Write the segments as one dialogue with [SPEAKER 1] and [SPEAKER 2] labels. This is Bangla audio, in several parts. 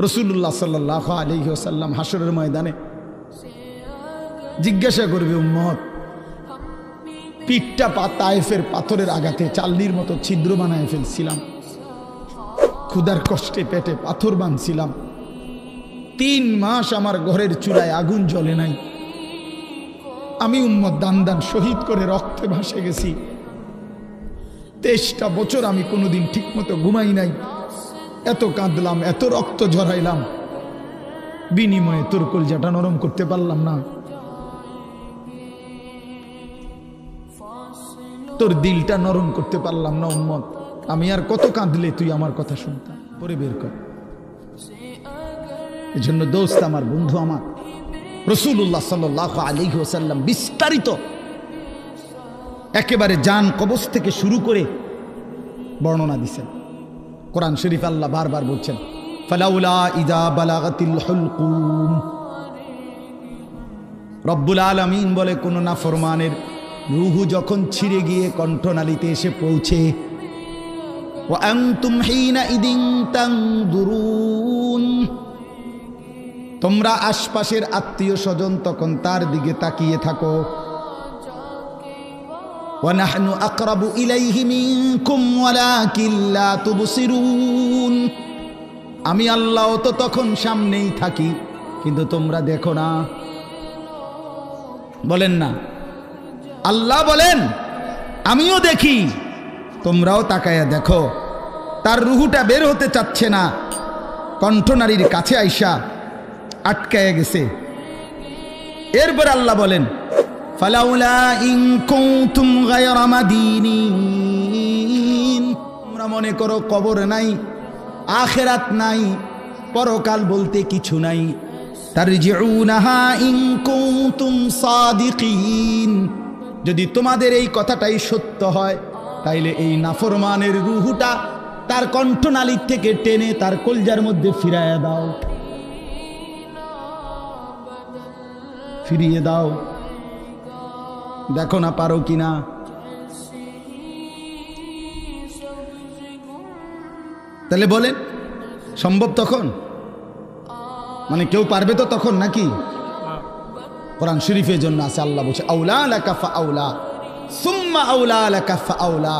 [SPEAKER 1] রসুল্লাহ সাল্লাহ আলহি আসাল্লাম হাসরের ময়দানে জিজ্ঞাসা করবে, উম্মত, পিঠটা পা তায়েফের পাথরের আঘাতে চাল্লির মতো ছিদ্র বানায় ফেলছিলাম। ক্ষুদার কষ্টে পেটে পাথর বাঁধছিলাম। তিন মাস আমার ঘরের চূড়ায় আগুন জ্বলে নাই। আমি উম্মত দান দান শহীদ করে রক্তে ভাসে গেছি। তেইশটা বছর আমি কোনোদিন ঠিকমতো ঘুমাই নাই। এত কাঁদলাম, এত রক্ত ঝরাইলাম। বিনিময়ে তোর কলজাটা নরম করতে পারলাম না। তোর দিলটা নরম করতে পারলাম না, উম্মত। আমি আর কত কাঁদলে তুই আমার কথা শুনতাম পরে বের কর। এই জন্য দোস্ত, আমার বন্ধু, আমার রসুল্লাহ সাল আলী ওসাল্লাম বিস্তারিত একেবারে যান কবচ থেকে শুরু করে বর্ণনা দিছেন। কোরআন শরীফ আল্লাহ বারবার বলছেন, ফালাউলা ইদা বালাগাতিল হলকুম। রব্বুল আলমিন বলে, কোনো না ফরমানের রুহু যখন ছিঁড়ে গিয়ে কণ্ঠনালীতে এসে পৌঁছে তোমরা আশপাশের আত্মীয় স্বজন তখন তার দিকে তাকিয়ে থাকো। ونحن أقرب إليه منكم ولكن لا تبصرون আমি আল্লাহ তো তখন সামনেই থাকি কিন্তু তোমরা দেখো না বলেন না আল্লাহ বলেন আমিও দেখি তোমরাও তাকায়া দেখো তার রুহুটা বের হতে চাচ্ছে না কণ্ঠনারীর কাছে আইসা আটকায় গেছে এরপর আল্লাহ বলেন ফালাউলা ইন কুনতুম গায়রা তোমরা মনে করো কবর নাই, আখেরাত নাই, পরকাল বলতে কিছু নাই। তারজিউনাহা ইন কুনতুম সাদিকিন। যদি তোমাদের এই কথাটাই সত্য হয়, তাইলে এই নাফরমানের রুহুটা তার কণ্ঠনালীর থেকে টেনে তার কলজার মধ্যে ফিরাইয়া দাও। ফিরিয়ে দাও। দেখো না পারো কি না তাহলে বলেন সম্ভব তখন? মানে কেউ পারবে তো তখন নাকি? কোরআন শরীফের জন্য আছে, আল্লাহ বলছে, আউলা আউলা, সুম্মা আউলা আউলা।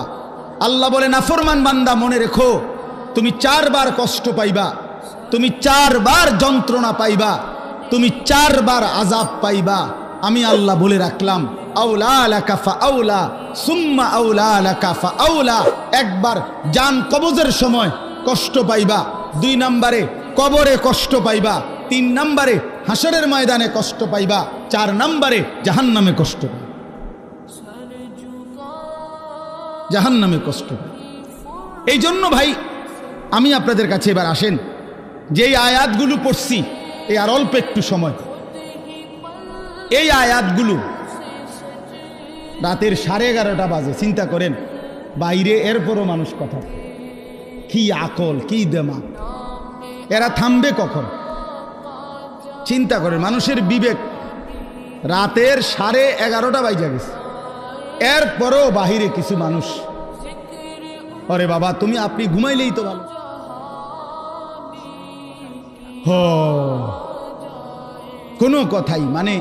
[SPEAKER 1] আল্লাহ বলে, নাফরমান বান্দা, মনে রেখো, তুমি চারবার কষ্ট পাইবা, তুমি চারবার যন্ত্রণা পাইবা, তুমি চারবার আজাব পাইবা। আমি আল্লাহ বলে রাখলাম আউলা আউলা সুম্মা আউলা আউলা একবার জান কবজের সময় কষ্ট পাইবা, দুই নম্বরে কবরে কষ্ট পাইবা, তিন নম্বরে হাসরের ময়দানে কষ্ট পাইবা, চার নম্বরে জাহান নামে কষ্ট জাহান নামে কষ্ট এই জন্য ভাই, আমি আপনাদের কাছে এবার আসেন, যেই আয়াতগুলো পড়ছি এই আর অল্প একটু সময়। এই আয়াতগুলো রাতের সাড়ে এগারোটা বাজে, চিন্তা করেন, বাইরে এরপরও মানুষ কথা। কি আকল, কি দেমা এরা থামবে কখন? চিন্তা করেন, মানুষের বিবেক রাতের সাড়ে এগারোটা বাইজা গেছে। এরপরও বাহিরে কিছু মানুষ। অরে বাবা, তুমি আপনি ঘুমাইলেই তো ভালো। হ। কোনো কথাই মানে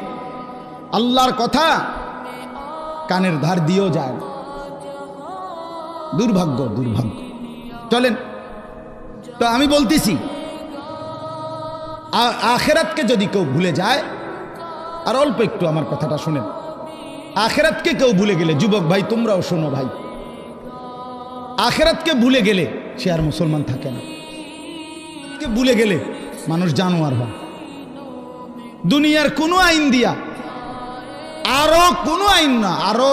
[SPEAKER 1] আল্লাহর কথা কানের ধার দিয়েও যায়। না দুর্ভাগ্য দুর্ভাগ্য। চলেন। তো আমি বলতেছি আখেরাতকে যদি কেউ ভুলে যায়, আর অল্প একটু আমার কথাটা শুনেন। আখেরাতকে কেউ ভুলে গেলে, যুবক ভাই, তোমরাও শোনো ভাই। আখেরাতকে ভুলে গেলে সে আর মুসলমান থাকে না। ভুলে গেলে মানুষ জানোয়ার হয়। দুনিয়ার কোনো আইন দিয়া আরও কোনো আইন না, আরও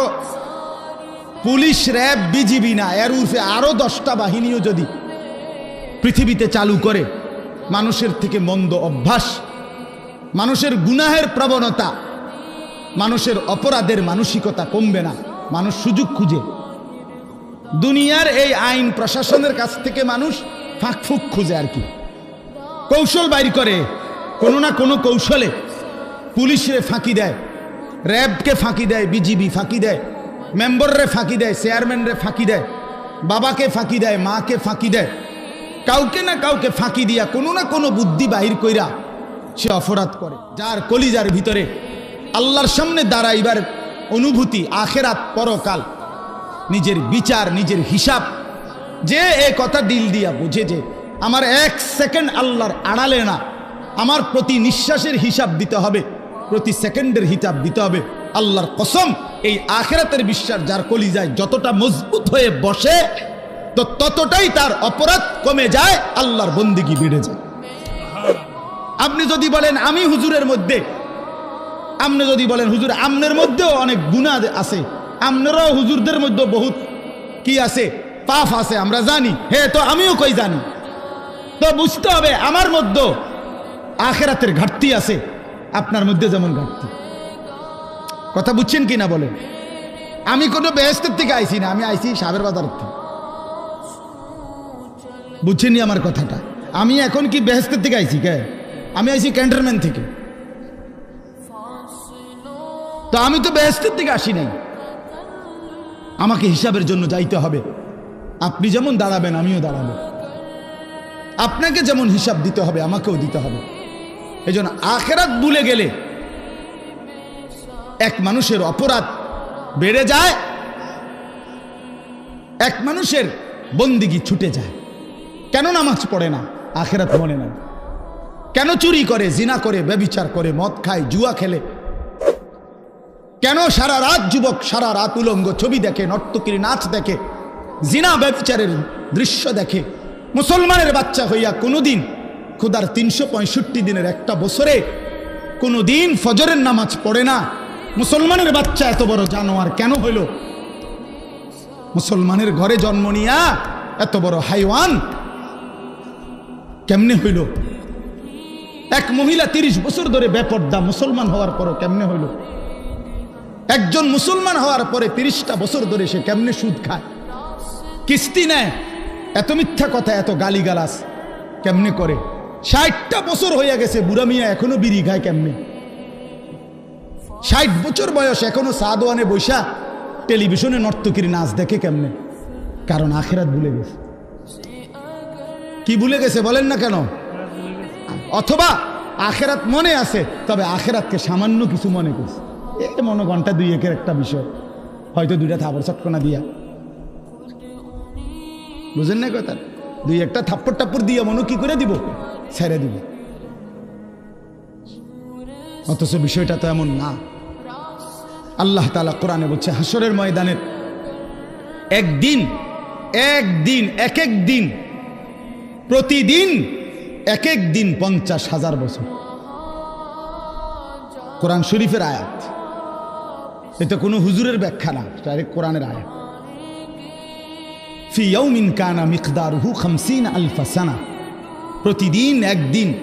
[SPEAKER 1] পুলিশ র্যাব বিজিবি না, এর উর্ফে আরও দশটা বাহিনীও যদি পৃথিবীতে চালু করে, মানুষের থেকে মন্দ অভ্যাস, মানুষের গুনাহের প্রবণতা, মানুষের অপরাধের মানসিকতা কমবে না, মানুষ সুযোগ খুঁজে। দুনিয়ার এই আইন প্রশাসনের কাছ থেকে মানুষ ফাঁকফুক খুঁজে আর কি। কৌশল বাইর করে, কোনো না কোনো কৌশলে পুলিশরে ফাঁকি দেয়। র্যাবকে ফাঁকি দেয়, বিজিবি ফাঁকি দেয় মেম্বররে ফাঁকি দেয় চেয়ারম্যানরে ফাঁকি দেয় বাবাকে ফাঁকি দেয় মাকে ফাঁকি দেয়, কাউকে না কাউকে ফাঁকি দিয়া কোনো না কোনো বুদ্ধি বাহির কইরা সে অপরাধ করে। যার কলিজার ভিতরে আল্লাহর সামনে দাঁড়াইবার অনুভূতি আখেরাত পরকাল, নিজের বিচার, নিজের হিসাব, যে এ কথা দিল দিয়া বুঝে যে আমার এক সেকেন্ড আল্লাহর আড়ালে না, আমার প্রতি নিঃশ্বাসের হিসাব দিতে হবে। প্রতি সেকেন্ডের হিসাব দিতে হবে। আল্লাহর কসম, এই আখেরাতের বিশ্বাস যার কলিজায় যতটা মজবুত হয়ে বসে, তো ততটাই তার অপরাধ কমে যায়, আল্লাহর বন্দিগি বেড়ে যায়। আপনি যদি বলেন, আমি হুজুরের মধ্যে, আপনি যদি বলেন, হুজুর আমনের মধ্যেও অনেক গুণা আছে আমনেরও হুজুরদের মধ্যে বহুত কি আছে, পাপ আছে, আমরা জানি। হে তো আমিও কই জানি? তো বুঝতে হবে, আমার মধ্যে আখেরাতের ঘাটতি আছে। আপনার মধ্যে যেমন ঘাটতি। কথা বুঝছেন কি না বলেন? আমি কোনো বেহেস্তের থেকে আইছি না, আমি আইছি সাবের বাজার থেকে। বুঝছেন আমার কথাটা? আমি এখন কি বেহেস্তের থেকে আইছি কে? আমি আইছি ক্যান্টনমেন্ট থেকে। তো আমি তো বেহেস্তের থেকে আসি নাই। আমাকে হিসাবের জন্য যাইতে হবে। আপনি যেমন দাঁড়াবেন, আমিও দাঁড়াবো। আপনাকে যেমন হিসাব দিতে হবে, আমাকেও দিতে হবে। এই জন্য আখেরাত ভুলে গেলে এক মানুষের অপরাধ বেড়ে যায়, এক মানুষের বন্দিগি ছুটে যায়। কেন নামাজ পড়ে না? আখেরাত মনে না কেন চুরি করে, জিনা করে, ব্যবিচার করে, মদ খায়, জুয়া খেলে? কেন সারা রাত যুবক সারা রাত উলঙ্গ ছবি দেখে, নর্তকীর নাচ দেখে, জিনা ব্যবচারের দৃশ্য দেখে, মুসলমানের বাচ্চা হইয়া কোনোদিন খুদার তিনশো পঁয়ষট্টি দিনের একটা বছরে কোনো দিন ফজরের নামাজ পড়ে না। মুসলমানের বাচ্চা এত বড় জানোয়ার কেন হইল? মুসলমানের ঘরে জন্ম নিয়া এত বড় হাইওয়ান কেমনে হইল? এক মহিলা তিরিশ বছর ধরে বেপর্দা মুসলমান হওয়ার পরও কেমনে হইল? একজন মুসলমান হওয়ার পরে তিরিশটা বছর ধরে সে কেমনে সুদ খায়? কিস্তি নেয়? এত মিথ্যা কথা, এত গালিগালাস কেমনে করে? ষাটটা বছর হইয়া গেছে, বুড়া মিয়া এখনও বিড়ি খায় কেমনে? ষাট বছর বয়স, এখনও সাদওয়ানে বৈশা টেলিভিশনে নর্তকীর নাচ দেখে কেমনে? কারণ আখেরাত ভুলে গেছে। কি ভুলে গেছে বলেন না কেন? অথবা আখেরাত মনে আছে, তবে আখেরাতকে সামান্য কিছু মনে করছে। এ মনে ঘণ্টা দুই একের একটা বিষয়। হয়তো দুইটা থাবর চটকনা দিয়া। বুঝেন না কথা দুই একটা থাপ্পড় টাপ্পড় দিয়ে মনে কি করে দিব? ছেড়ে দিব। অথচ বিষয়টা তো এমন না। আল্লাহ তালা কোরআনে বলছে হাসরের ময়দানের একদিন একদিন এক এক দিন, প্রতিদিন এক এক দিন পঞ্চাশ হাজার বছর। কোরআন শরীফের আয়াত। এটা কোনো হুজুরের ব্যাখ্যা না, ডাইরেক্ট কোরআনের আয়াত। ফি ইয়াউমিন কানা মিকদারুহু খামসিন আলফা সানা। প্রতিদিন একদিন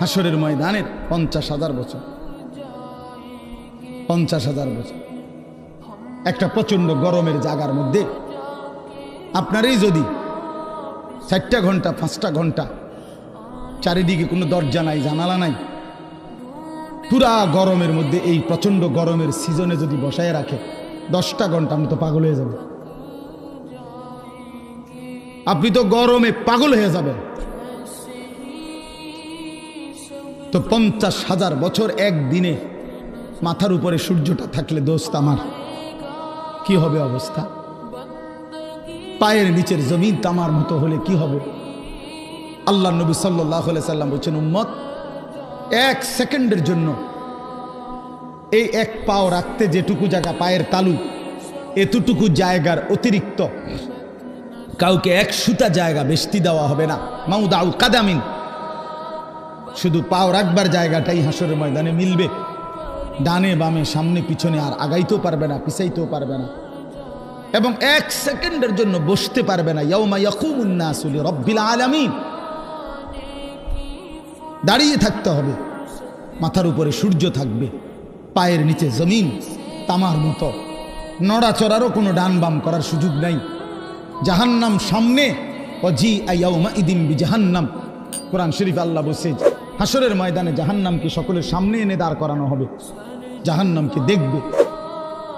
[SPEAKER 1] হাসরের ময়দানের পঞ্চাশ হাজার বছর। পঞ্চাশ হাজার বছর। একটা প্রচণ্ড গরমের জায়গার মধ্যে আপনারই যদি চারটা ঘণ্টা, পাঁচটা ঘণ্টা, চারিদিকে কোনো দরজা নাই, জানালা নাই, পুরা গরমের মধ্যে এই প্রচণ্ড গরমের সিজনে যদি বসায় রাখে, দশটা ঘণ্টা আমি তো পাগল হয়ে যাবে। আপনি তো গরমে পাগল হয়ে যাবেন। তো পঞ্চাশ হাজার বছর একদিনে মাথার উপরে সূর্যটা থাকলে দোস্ত আমার কি হবে অবস্থা? পায়ের নিচের জমিন তামার মতো হলে কি হবে? আল্লাহ নবী সাল্লাহ সাল্লাম বলছেন, উম্মত, এক সেকেন্ডের জন্য এই এক পাও রাখতে যেটুকু জায়গা পায়ের তালু, এতটুকু জায়গার অতিরিক্ত কাউকে এক সুতা জায়গা বেশতি দেওয়া হবে না। মাউদাউ কাদামিন। শুধু পাও রাখবার জায়গাটাই হাসরের ময়দানে মিলবে। ডানে বামে, সামনে পিছনে আর আগাইতেও পারবে না, পিছাইতেও পারবে না। এবং এক সেকেন্ডের জন্য বসতে পারবে না। ইয়াউমা ইয়াকুমুন্নাসুলি রব্বিল আলামিন। দাঁড়িয়ে থাকতে হবে। মাথার উপরে সূর্য থাকবে। পায়ের নিচে জমিন। তামার মতো। নড়াচড়ারও কোনো ডান বাম করার সুযোগ নাই। জাহান্নাম সামনে বি জাহান্নাম। কোরআন শরীফ আল্লাহ বসে হাসরের ময়দানে জাহান্নামকে সকলের সামনে এনে দাঁড় করানো হবে। জাহান্নামকে দেখবে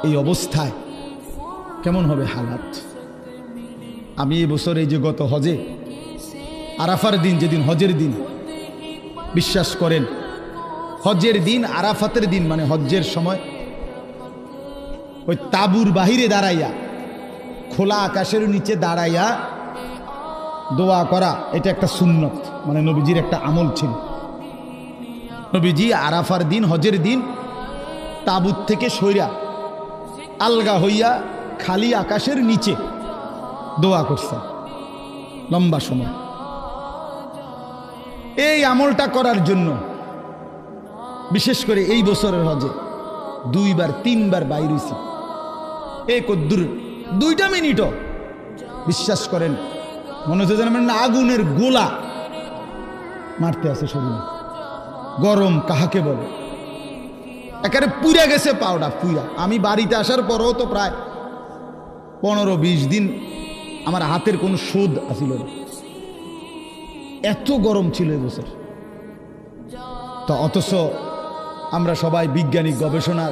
[SPEAKER 1] এই অবস্থায়। কেমন হবে হালাত? আমি এবছর এই যে গত হজে, আরাফার দিন, যেদিন হজের দিন, বিশ্বাস করেন, হজের দিন আরাফাতের দিন মানে হজ্জের সময়, ওই তাবুর বাহিরে দাঁড়াইয়া খোলা আকাশের নিচে দাঁড়াইয়া দোয়া করা, এটা একটা সুন্নত। মানে নবীজির একটা আমল ছিল। নবীজি আরাফার দিন, হজের দিন তাবুত থেকে সইরা আলগা হইয়া খালি আকাশের নিচে দোয়া করছে। লম্বা সময়। এই আমলটা করার জন্য, বিশেষ করে এই বছরের হজে দুইবার, তিনবার বাইর হইছি। এ কদ্দুর দুইটা মিনিটও। বিশ্বাস করেন, মনে হচ্ছে যেন আগুনের গোলা মারতে আছে শরীরে। গরম কাহাকে বলে? একেবারে পুড়ে গেছে পাউডা পুইরা। আমি বাড়িতে আসার পরও তো প্রায় পনেরো বিশ দিন আমার হাতের কোনো শোধ আসিল না। এত গরম ছিল এবছর তো অথচ আমরা সবাই বৈজ্ঞানিক গবেষণা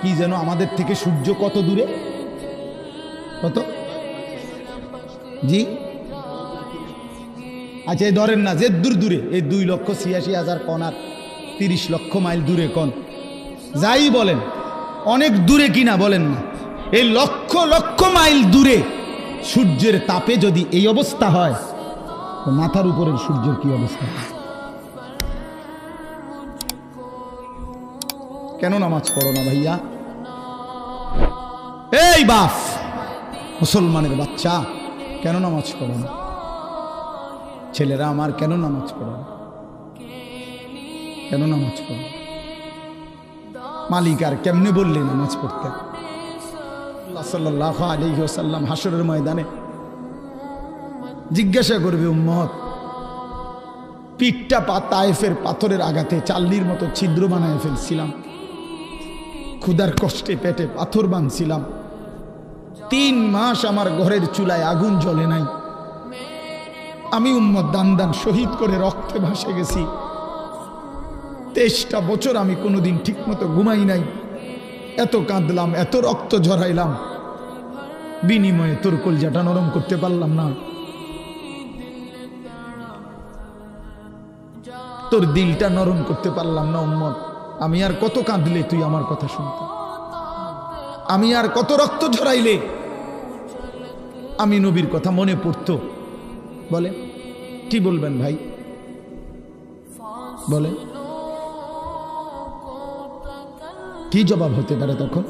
[SPEAKER 1] কি যেন আমাদের থেকে সূর্য কত দূরে? কত? জি? আচ্ছা এই ধরেন না, যে দূর দূরে, এই দুই লক্ষ ছিয়াশি হাজার কন আর তিরিশ লক্ষ মাইল দূরে কন যাই বলেন, অনেক দূরে কিনা বলেন না। এই লক্ষ লক্ষ মাইল দূরে সূর্যের তাপে যদি এই অবস্থা হয়, তো মাথার উপরের সূর্যের কি অবস্থা? কেন নামাজ পড়ো না ভাইয়া? এই বাপ মুসলমানের বাচ্চা কেন নামাজ পড়ো না ছেলেরা আমার কেন নামাজ পড়ো না? কেন নামাজ পড়ো? মালিক আর কেমনে বললে নামাজ পড়তে আল্লাহ হাসরের ময়দানে জিজ্ঞাসা করবে, উম্মত, পিঠটা পা তায়েফের পাথরের আঘাতে চাল্লির মতো ছিদ্র বানায় ফেলছিলাম ক্ষুধার কষ্টে পেটে পাথর বাঁধছিলাম তিন মাস আমার ঘরের চুলায় আগুন জ্বলে নাই। আমি উম্মত দান দান শহীদ করে রক্তে ভাসে গেছি। তেইশটা বছর আমি কোনোদিন ঠিকমতো ঘুমাই নাই। এত কাঁদলাম, এত রক্ত ঝরাইলাম। বিনিময়ে তোর কলজাটা নরম করতে পারলাম না। তোর দিলটা নরম করতে পারলাম না, উম্মত। আমি আর কত কাঁদলে তুই আমার কথা শুনতে? আমি আর কত রক্ত ঝরাইলে? আমি নবীর কথা মনে পড়তো। বলে, কি বলবেন ভাই? বলে, কি জবাব হতে পারে তখন?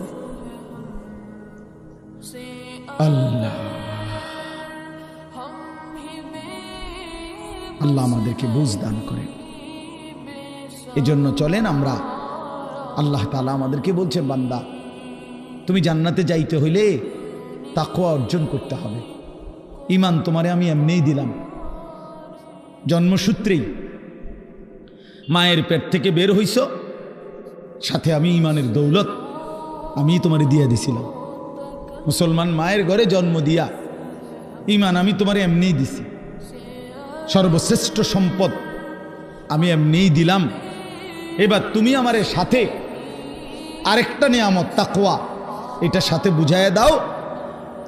[SPEAKER 1] আল্লাহ। আল্লাহ আমাদেরকে বুঝ দান করে এজন্য চলেন আমরা। আল্লাহ তালা আমাদেরকে বলছে, বান্দা তুমি জান্নাতে যাইতে হইলে তাকুয়া অর্জন করতে হবে। ইমান তোমারে আমি এমনিই দিলাম। জন্মসূত্রেই মায়ের পেট থেকে বের হইছ, সাথে আমি ইমানের দৌলত আমি তোমারে দিয়া দিছিলাম। মুসলমান মায়ের ঘরে জন্ম দিয়া ইমান আমি তোমারে এমনিই দিছি। সর্বশ্রেষ্ঠ সম্পদ আমি এমনিই দিলাম। এবার তুমি আমার সাথে আরেকটা নিয়ামত তাকোয়া এটা সাথে বুঝাইয়া দাও।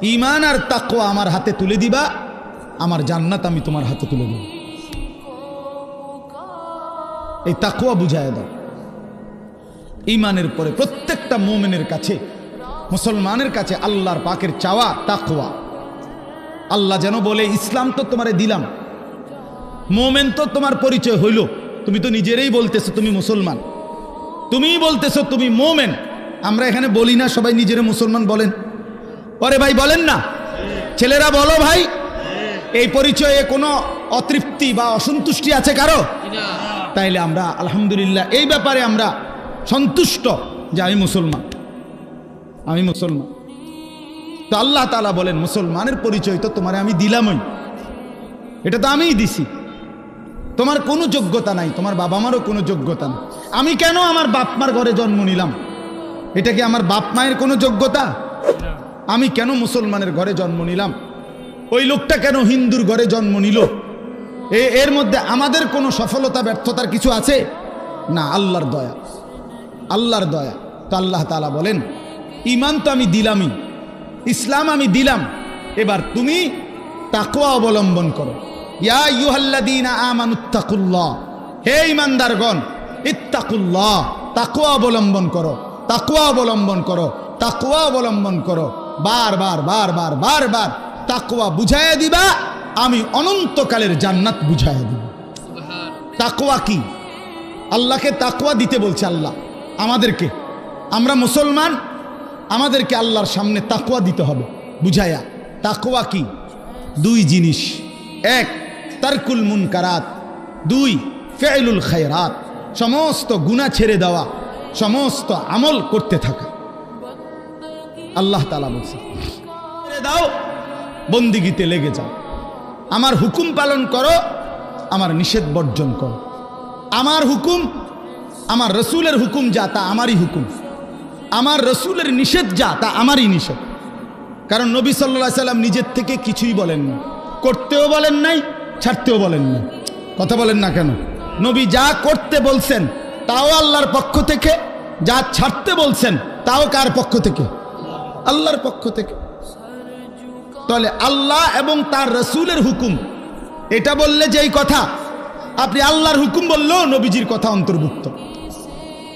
[SPEAKER 1] ইমান আর তাকোয়া আমার হাতে তুলে দিবা, আমার জান্নাত আমি তোমার হাতে তুলে দেব। এই তাকোয়া বুঝাইয়া দাও। ইমানের পরে প্রত্যেকটা মোমেনের কাছে, মুসলমানের কাছে আল্লাহর পাকের চাওয়া তাকোয়া আল্লাহ যেন বলে, ইসলাম তো তোমারে দিলাম, মোমেন তো তোমার পরিচয় হইল। তুমি তো নিজেরাই বলতেছো তুমি মুসলমান। তুমিই বলতেছো তুমি মোমেন। আমরা এখানে বলি না সবাই নিজেরা মুসলমান বলেন। পরে ভাই বলেন না। ছেলেরা বলো ভাই এই পরিচয়ে কোনো অতৃপ্তি বা অসন্তুষ্টি আছে কারও? তাইলে আমরা আলহামদুলিল্লাহ এই ব্যাপারে আমরা সন্তুষ্ট যে আমি মুসলমান। আমি মুসলমান। তো আল্লাহ তালা বলেন মুসলমানের পরিচয় তো তোমারে আমি দিলামই। এটা তো আমিই দিছি। তোমার কোনো যোগ্যতা নাই তোমার বাবা মারও কোনো যোগ্যতা নাই। আমি কেন আমার বাপ মার ঘরে জন্ম নিলাম? এটা কি আমার বাপ মায়ের কোনো যোগ্যতা? আমি কেন মুসলমানের ঘরে জন্ম নিলাম? ওই লোকটা কেন হিন্দুর ঘরে জন্ম নিল? এ, এর মধ্যে আমাদের কোনো সফলতা, ব্যর্থতার কিছু আছে? না, আল্লাহর দয়া। আল্লাহর দয়া। তো আল্লাহ তালা বলেন ইমান তো আমি দিলামই, ইসলাম আমি দিলাম। এবার তুমি তাকুয়া অবলম্বন করো। ইয়া ইউহাল্লাদিনা আমানুত্তাকুল্লাহ হে ইমানদারগণ ইত্তাকুল্লাহ তাকুয়া অবলম্বন করো। তাকুয়া অবলম্বন করো তাকুয়া অবলম্বন করো। বারবার বারবার বারবার তাকুয়া বুঝাইয়া দিবা, আমি অনন্তকালের জান্নাত বুঝাইয়া দিব। তাকুয়া কি? আল্লাহকে তাকুয়া দিতে বলছে আল্লাহ। আমাদেরকে, আমরা মুসলমান, আমাদেরকে আল্লাহর সামনে তাকুয়া দিতে হবে। বুঝাইয়া তাকুয়া কি? দুই জিনিস। এক, তারকুল মুনকারাত। দুই, ফেলুল খায়রাত। সমস্ত গুণা ছেড়ে দেওয়া। সমস্ত আমল করতে থাকা। আল্লাহ তালা বলছে দাও, বন্দিগিতে লেগে যাও। আমার হুকুম পালন করো, আমার নিষেধ বর্জন করো। আমার হুকুম, আমার রসুলের হুকুম যা, তা আমারই হুকুম। আমার রসুলের নিষেধ যা, তা আমারই নিষেধ। কারণ নবী সাল্লা সাল্লাম নিজের থেকে কিছুই বলেন না। করতেও বলেন নাই, ছাড়তেও বলেন না কথা বলেন না কেন? নবী যা করতে বলছেন তাও আল্লাহর পক্ষ থেকে, যা ছাড়তে বলছেন, তাও কার পক্ষ থেকে? আল্লাহর পক্ষ থেকে। তাহলে আল্লাহ এবং তার রসুলের হুকুম, এটা বললে যেই কথা, আপনি আল্লাহর হুকুম বললেও নবীজির কথা অন্তর্ভুক্ত।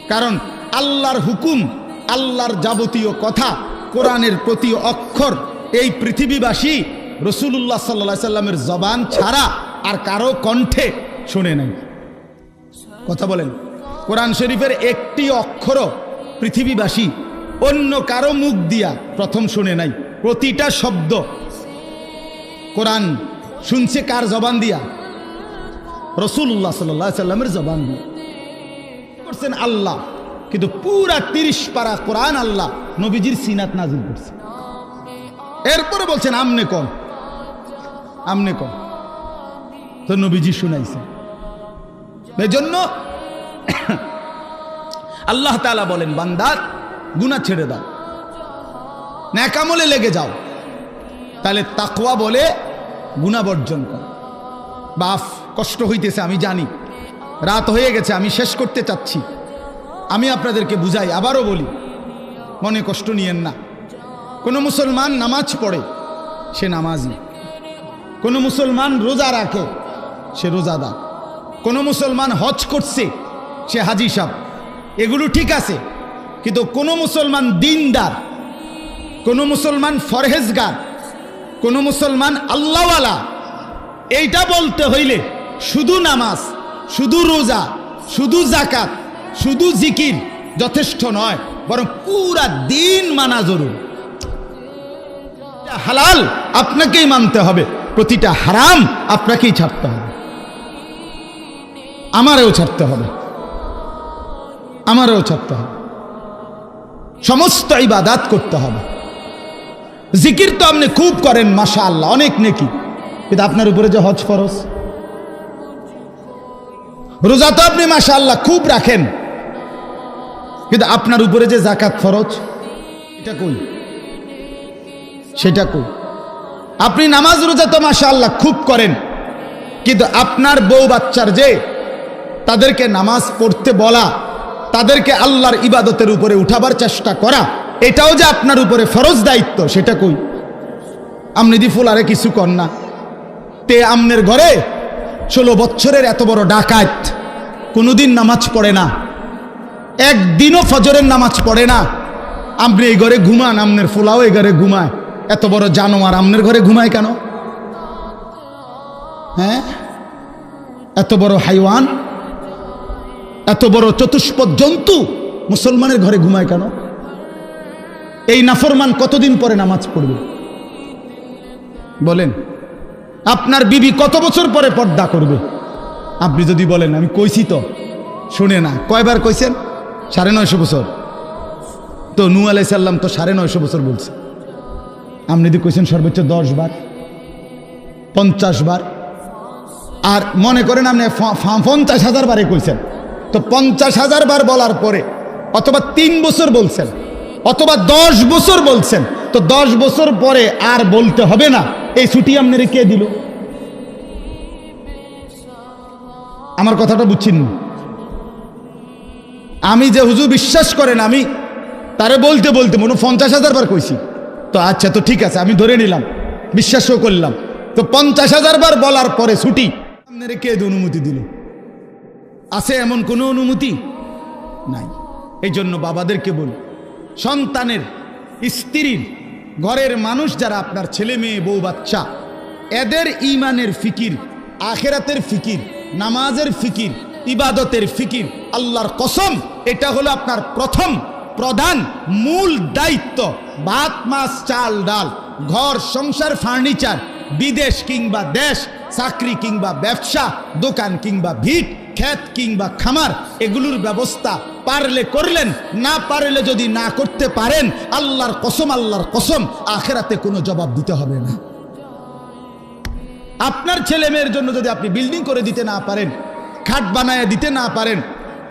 [SPEAKER 1] কারণ আল্লাহর হুকুম, আল্লাহর যাবতীয় কথা, কোরআনের প্রতি অক্ষর, এই পৃথিবীবাসী রসুল্লাহ সাল্লা সাল্লামের জবান ছাড়া আর কারও কণ্ঠে শুনে নাই। কথা বলেন। কোরআন শরীফের একটি অক্ষর পৃথিবীবাসী অন্য কারও মুখ দিয়া প্রথম শুনে নাই। প্রতিটা শব্দ কোরআন শুনছে কার জবান দিয়া? রসুল্লাহ সাল্লাহ সাল্লামের জবান দিয়া। করছেন আল্লাহ, কিন্তু পুরা তিরিশ পারা কোরআন আল্লাহ নবীজির সিনাত নাজিল করছে। এরপরে বলছেন, আমনে কন আমনে কন তো নবীজি শুনাইছে। এজন্য আল্লাহ তালা বলেন বান্দার গুণা ছেড়ে দাও। ন্যাকামলে লেগে যাও। তাহলে তাকওয়া বলে গুণা বর্জন কর। বাফ, কষ্ট হইতেছে, আমি জানি। রাত হয়ে গেছে, আমি শেষ করতে চাচ্ছি। আমি আপনাদেরকে বুঝাই, আবারও বলি, মনে কষ্ট নিয়েন না। কোনো মুসলমান নামাজ পড়ে, সে নামাজি। কোনো মুসলমান রোজা রাখে, সে রোজাদার। কোনো মুসলমান হজ করছে সে হাজি সাহ এগুলো ঠিক আছে, কিন্তু কোনো মুসলমান দিনদার, কোনো মুসলমান ফরহেজগার, কোনো মুসলমান আল্লাহওয়ালা, এইটা বলতে হইলে শুধু নামাজ, শুধু রোজা, শুধু জাকাত শুধু জিকির যথেষ্ট নয়, বরং পুরা দিন মানা জরুর। হালাল, আপনাকেই মানতে হবে, প্রতিটা হারাম আপনাকেই ছাড়তে হবে। আমারও ছাড়তে হবে। আমারও ছাড়তে হবে। সমস্ত ইবাদাত করতে হবে। জিকির তো আপনি খুব করেন মাশা আল্লাহ অনেক নেকি। কিন্তু আপনার উপরে যে হজ ফরজ। রোজা তো আপনি মাশা আল্লাহ খুব রাখেন। কিন্তু আপনার উপরে যে জাকাত ফরজ, এটা কই? সেটা কই? আপনি নামাজ রোজা তো মাশা আল্লাহ খুব করেন। কিন্তু আপনার বউ বাচ্চার যে, তাদেরকে নামাজ পড়তে বলা তাদেরকে আল্লাহর ইবাদতের উপরে উঠাবার চেষ্টা করা, এটাও যে আপনার উপরে ফরজ দায়িত্ব, সেটা কই? আপনি দি ফুল আরে কিছু কর না। তে আমনের ঘরে ষোলো বছরের এত বড় ডাকাত, কোনোদিন নামাজ পড়ে না। একদিনও ফজরের নামাজ পড়ে না। আপনি এই ঘরে ঘুমান, আমনের ফুলাও এই ঘরে ঘুমায়। এত বড় জানোয়ার আমনের ঘরে ঘুমায় কেন? হ্যাঁ? এত বড় হাইওয়ান এত বড় চতুষ্পদ জন্তু মুসলমানের ঘরে ঘুমায় কেন? এই নাফরমান কতদিন পরে নামাজ পড়বে? বলেন, আপনার বিবি কত বছর পরে পর্দা করবে? আপনি যদি বলেন, আমি কইছি তো, শুনে না। কয়বার কইছেন? সাড়ে নয়শো বছর। তো নু আলাই সাল্লাম তো সাড়ে নয়শো বছর বলছে। আপনি যদি কইছেন সর্বোচ্চ দশ বার, পঞ্চাশ বার, আর মনে করেন আপনি পঞ্চাশ হাজার বারে কইছেন। তো পঞ্চাশ হাজার বার বলার পরে, অথবা তিন বছর বলছেন, অথবা দশ বছর বলছেন, তো দশ বছর পরে আর বলতে হবে না। এই ছুটি আপনার কে দিল? আমার কথাটা বুঝছেন? আমি যে হুজুর বিশ্বাস করেন, আমি তারে বলতে বলতে মনে পঞ্চাশ হাজার বার কইছি। তো আচ্ছা তো ঠিক আছে, আমি ধরে নিলাম, বিশ্বাসও করলাম। তো পঞ্চাশ হাজার বার বলার পরে ছুটি আপনারা কে অনুমতি দিল? আছে এমন কোনো অনুমতি? নাই। এই জন্য বাবাদেরকে বলি, সন্তানের স্ত্রীর ঘরের মানুষ যারা আপনার ছেলে মেয়ে, বউ, বাচ্চা, এদের ইমানের ফিকির, আখেরাতের ফিকির, নামাজের ফিকির, ইবাদতের ফিকির, আল্লাহর কসম, এটা হলো আপনার প্রথম, প্রধান, মূল দায়িত্ব। ভাত, মাছ, চাল, ডাল, ঘর, সংসার, ফার্নিচার, বিদেশ কিংবা দেশ, চাকরি কিংবা ব্যবসা, দোকান কিংবা ভিট ক্ষেত কিংবা খামার, এগুলোর ব্যবস্থা পারলে করলেন, না পারলে যদি না করতে পারেন, আল্লাহর কসম আল্লাহর কসম, আখেরাতে কোনো জবাব দিতে হবে না। আপনার ছেলে মেয়ের জন্য যদি আপনি বিল্ডিং করে দিতে না পারেন, খাট বানায় দিতে না পারেন,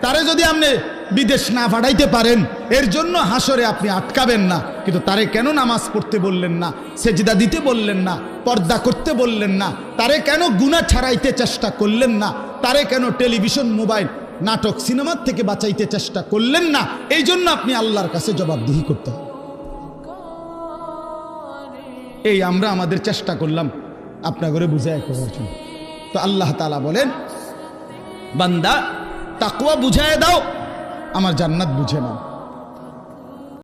[SPEAKER 1] তারে যদি আপনি বিদেশ না পাঠাইতে পারেন, এর জন্য হাসরে আপনি আটকাবেন না। কিন্তু তারে কেন নামাজ পড়তে বললেন না, সেজদা দিতে বললেন না, পর্দা করতে বললেন না, তারে কেন গুণা ছাড়াইতে চেষ্টা করলেন না তারে কেন টেলিভিশন, মোবাইল, নাটক, সিনেমার থেকে বাঁচাইতে চেষ্টা করলেন না? এই জন্য আপনি আল্লাহর কাছে জবাবদিহি করতে হবে। এই আমরা আমাদের চেষ্টা করলাম আপনার করে বুঝে করার জন্য। তো আল্লাহ তালা বলেন, বান্দা তাকুয়া বুঝায় দাও, আমার জান্নাত বুঝে নাও।